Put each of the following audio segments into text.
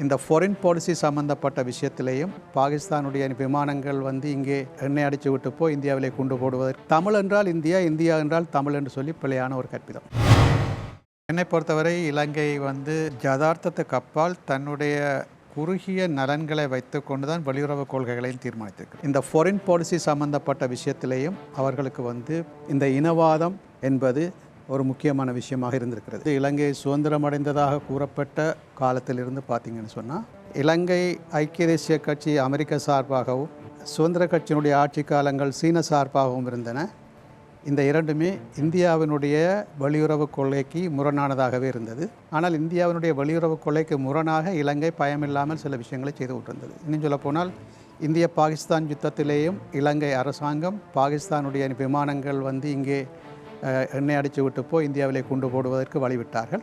இந்த foreign policy சம்பந்தப்பட்ட விஷயத்திலேயும் பாகிஸ்தானுடைய விமானங்கள் வந்து இங்கே எண்ணெய் அடித்து விட்டு போய் இந்தியாவிலே கொண்டு போடுவதற்கு தமிழ் என்றால் இந்தியா இந்தியா என்றால் தமிழ் என்று சொல்லி பிழையான ஒரு கற்பிதம். என்னை பொறுத்தவரை இலங்கை வந்து ஜதார்த்தத்துக்கு அப்பால் தன்னுடைய குறுகிய நலன்களை வைத்துக்கொண்டு தான் வெளியுறவு கொள்கைகளையும் தீர்மானித்திருக்கு இந்த ஃபாரின் பாலிசி சம்பந்தப்பட்ட விஷயத்திலேயும் அவர்களுக்கு வந்து இந்த இனவாதம் என்பது ஒரு முக்கியமான விஷயமாக இருந்திருக்கிறது. இலங்கை சுதந்திரம் அடைந்ததாக கூறப்பட்ட காலத்திலிருந்து பார்த்தீங்கன்னு சொன்னால் இலங்கை ஐக்கிய தேசிய கட்சி அமெரிக்க சார்பாகவும் சுதந்திர கட்சியினுடைய ஆட்சி காலங்கள் சீன சார்பாகவும் இருந்தன. இந்த இரண்டுமே இந்தியாவினுடைய வெளியுறவு கொள்கைக்கு முரணானதாகவே இருந்தது. ஆனால் இந்தியாவினுடைய வெளியுறவு கொள்கைக்கு முரணாக இலங்கை பயமில்லாமல் சில விஷயங்களை செய்து கொண்டிருந்தது. இன்னும் சொல்லப்போனால் இந்திய பாகிஸ்தான் யுத்தத்திலேயும் இலங்கை அரசாங்கம் பாகிஸ்தானுடைய விமானங்கள் வந்து இங்கே எண்ணெய் அடித்து விட்டு போய் இந்தியாவிலே கொண்டு போடுவதற்கு வழிவிட்டார்கள்.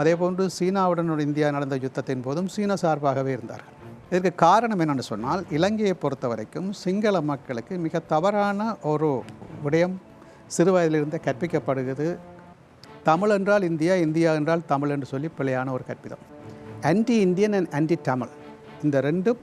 அதேபோன்று சீனாவுடன் இந்தியா நடந்த யுத்தத்தின் போதும் சீன சார்பாகவே இருந்தார்கள். இதற்கு காரணம் என்னென்னு சொன்னால் இலங்கையை பொறுத்த வரைக்கும் சிங்கள மக்களுக்கு மிக தவறான ஒரு விடயம் சிறு வயதிலிருந்தே கற்பிக்கப்படுகிறது. தமிழ் என்றால் இந்தியா இந்தியா என்றால் தமிழ் என்று சொல்லி பிழையான ஒரு கற்பிதம். Anti Indian and anti Tamil இந்த ரெண்டும்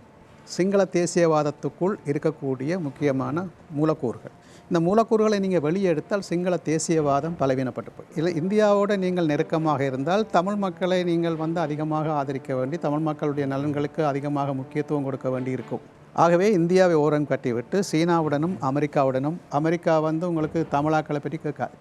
சிங்கள தேசியவாதத்துக்குள் இருக்கக்கூடிய முக்கியமான மூலக்கூறுகள். இந்த மூலக்கூறுகளை நீங்கள் வெளியே எடுத்தால் சிங்கள தேசியவாதம் பலவீனப்பட்டு இல்லை இந்தியாவோடு நீங்கள் நெருக்கமாக இருந்தால் தமிழ் மக்களை நீங்கள் வந்து அதிகமாக ஆதரிக்க வேண்டி தமிழ் மக்களுடைய நலன்களுக்கு அதிகமாக முக்கியத்துவம் கொடுக்க வேண்டி இருக்கும். ஆகவே இந்தியாவை ஓரம் கட்டிவிட்டு சீனாவுடனும் அமெரிக்காவுடனும் அமெரிக்கா வந்து உங்களுக்கு தமிழாக்களை பற்றி கேட்காது.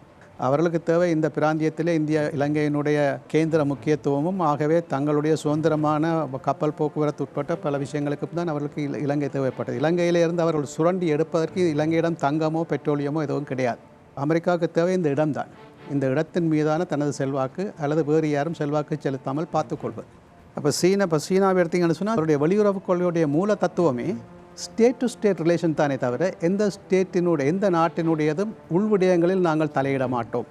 அவர்களுக்கு தேவை இந்த பிராந்தியத்திலே இந்திய இலங்கையினுடைய கேந்திர முக்கியத்துவமும் ஆகவே தங்களுடைய சுதந்திரமான கப்பல் போக்குவரத்து உட்பட்ட பல விஷயங்களுக்கு தான் அவர்களுக்கு இலங்கை தேவைப்பட்டது. இலங்கையிலிருந்து அவர்கள் சுரண்டி எடுப்பதற்கு இலங்கையிடம் தங்கமோ பெட்ரோலியமோ எதுவும் கிடையாது. அமெரிக்காவுக்கு தேவை இந்த இடம்தான். இந்த இடத்தின் மீதான தனது செல்வாக்கு அல்லது வேறு யாரும் செல்வாக்கு செலுத்தாமல் பார்த்துக்கொள்வது. அப்போ சீனா இப்போ சீனாவை எடுத்தீங்கன்னு சொன்னால் அவருடைய வெளியுறவு கொள்கையுடைய மூல தத்துவமே ஸ்டேட் டு ஸ்டேட் ரிலேஷன் தானே தவிர எந்த ஸ்டேட்டினுடைய எந்த நாட்டினுடையதும் உள்விடயங்களில் நாங்கள் தலையிட மாட்டோம்.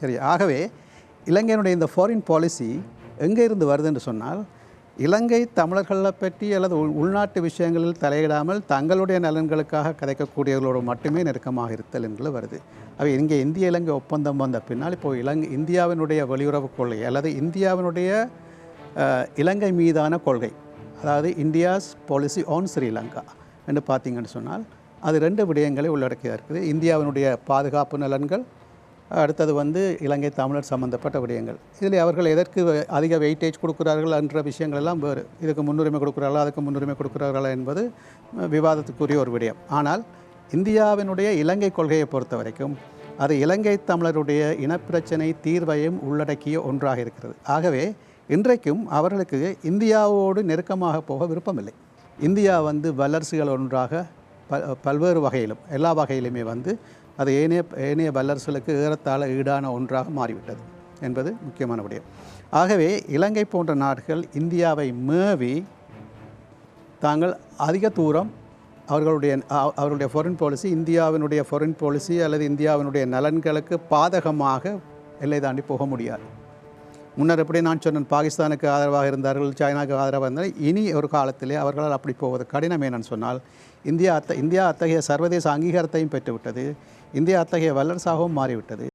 சரி ஆகவே இலங்கையினுடைய இந்த ஃபாரின் பாலிசி எங்கே இருந்து வருது என்று சொன்னால் இலங்கை தமிழர்களை பற்றி அல்லது உள் உள்நாட்டு விஷயங்களில் தலையிடாமல் தங்களுடைய நலன்களுக்காக கதைக்கக்கூடியவர்களோடு மட்டுமே நெருக்கமாக இருத்தல் என்று வருது. அவை இங்கே இந்திய இலங்கை ஒப்பந்தம் வந்த பின்னால் இப்போது இலங்கை இந்தியாவினுடைய வெளியுறவு கொள்கை அல்லது இந்தியாவினுடைய இலங்கை மீதான கொள்கை. அதாவது இந்தியாஸ் பாலிசி ஆன் ஸ்ரீலங்கா என்று பார்த்தீங்கன்னு சொன்னால் அது ரெண்டு விடயங்களை உள்ளடக்கியதாக இருக்குது. இந்தியாவினுடைய பாதுகாப்பு நலன்கள் அடுத்தது வந்து இலங்கை தமிழர் சம்பந்தப்பட்ட விடயங்கள். இதில் அவர்கள் எதற்கு அதிக வெயிட்டேஜ் கொடுக்கிறார்கள் என்ற விஷயங்கள் எல்லாம் வேறு. இதுக்கு முன்னுரிமை கொடுக்குறார்களா அதுக்கு முன்னுரிமை கொடுக்குறார்களா என்பது விவாதத்துக்குரிய ஒரு விடயம். ஆனால் இந்தியாவினுடைய இலங்கை கொள்கையை பொறுத்த வரைக்கும் அது இலங்கை தமிழருடைய இனப்பிரச்சனை தீர்வையும் உள்ளடக்கிய ஒன்றாக இருக்கிறது. ஆகவே இன்றைக்கும் அவர்களுக்கு இந்தியாவோடு நெருக்கமாக போக விருப்பமில்லை. இந்தியா வந்து வல்லரசுகள் ஒன்றாக ப பல்வேறு வகையிலும் எல்லா வகையிலுமே வந்து அது ஏனைய ஏனைய வல்லரசுகளுக்கு ஏறத்தாழ ஈடான ஒன்றாக மாறிவிட்டது என்பது முக்கியமான விடயம். ஆகவே இலங்கை போன்ற நாடுகள் இந்தியாவை மேவி தாங்கள் அதிக தூரம் அவர்களுடைய அவருடைய ஃபாரின் பாலிசி இந்தியாவினுடைய ஃபாரின் பாலிசி அல்லது இந்தியாவினுடைய நலன்களுக்கு பாதகமாக எல்லை தாண்டி போக முடியாது. முன்னர் எப்படி நான் சொன்னேன் பாகிஸ்தானுக்கு ஆதரவாக இருந்தார்கள் சைனாவுக்கு ஆதரவாக இருந்தால் இனி ஒரு காலத்திலே அவர்களால் அப்படி போவது கடினம் என்னன்னு சொன்னால் இந்தியா அத்த இந்தியா அத்தகைய சர்வதேச அங்கீகாரத்தையும் பெற்றுவிட்டது இந்தியா அத்தகைய வல்லரசாகவும் மாறிவிட்டது.